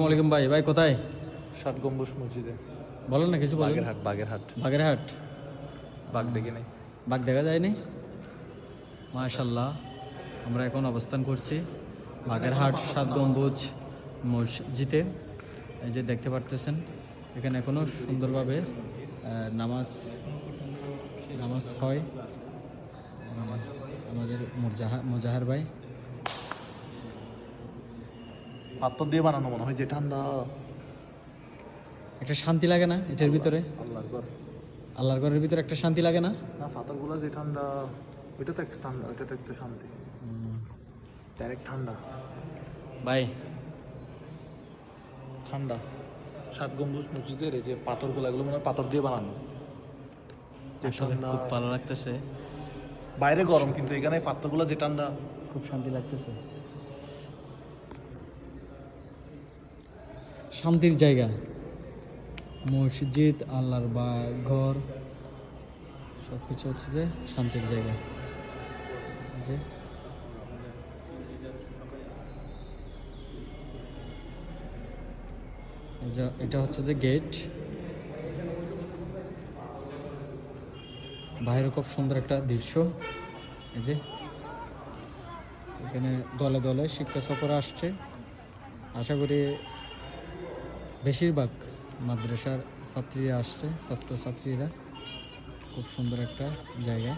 আসসালামাইকুম ভাই। ভাই কোথায়? ষাট গম্বুজ মসজিদে। বলেন না কিছু বলেন। বাগেরহাট বাগেরহাট। বাগেরহাট? বাঘ দেখি নাই। বাঘ দেখা যায়নি মাশাল্লাহ আমরা এখন অবস্থান করছি বাগেরহাট সাত গম্বুজ মসজিদে। এই যে দেখতে পারতেছেন এখানে এখনও সুন্দরভাবে নামাজ নামাজ হয়। আমাদের মুজাহা মুজাহার ভাই। পাথর দিয়ে বানানো মনে হয় যে ঠান্ডা। একটা শান্তি লাগে না এটার ভিতরে? আল্লাহ আকবার আল্লাহর ঘরের ভিতরে একটা শান্তি লাগে না? না পাথরগুলো যে ঠান্ডা ওইটা তো একটা ঠান্ডা ওইটা তো একটা শান্তি। ডাইরেক্ট ঠান্ডা। ভাই। ঠান্ডা। ষাট গম্বুজ মসজিদের এই যে পাথরগুলো এগুলো মনে হয় পাথর দিয়ে বানানো। খুব ভালো লাগতেছে। বাইরে গরম কিন্তু এখানে পাথরগুলো যে ঠান্ডা। খুব শান্তি লাগতেছে। শান্তির জায়গা। মসজিদ, আল্লাহর বা ঘর সব কিছু হচ্ছে যে শান্তির জায়গা। যে। এটা হচ্ছে যে গেট বাইরে খুব সুন্দর একটা দৃশ্য। এই যে। এখানে দলে দলে শিক্ষা সফর আসছে। আশা করি বেশিরভাগ মাদ্রাসার ছাত্রীরা আসছে ছাত্রছাত্রীরা। খুব সুন্দর একটা জায়গা।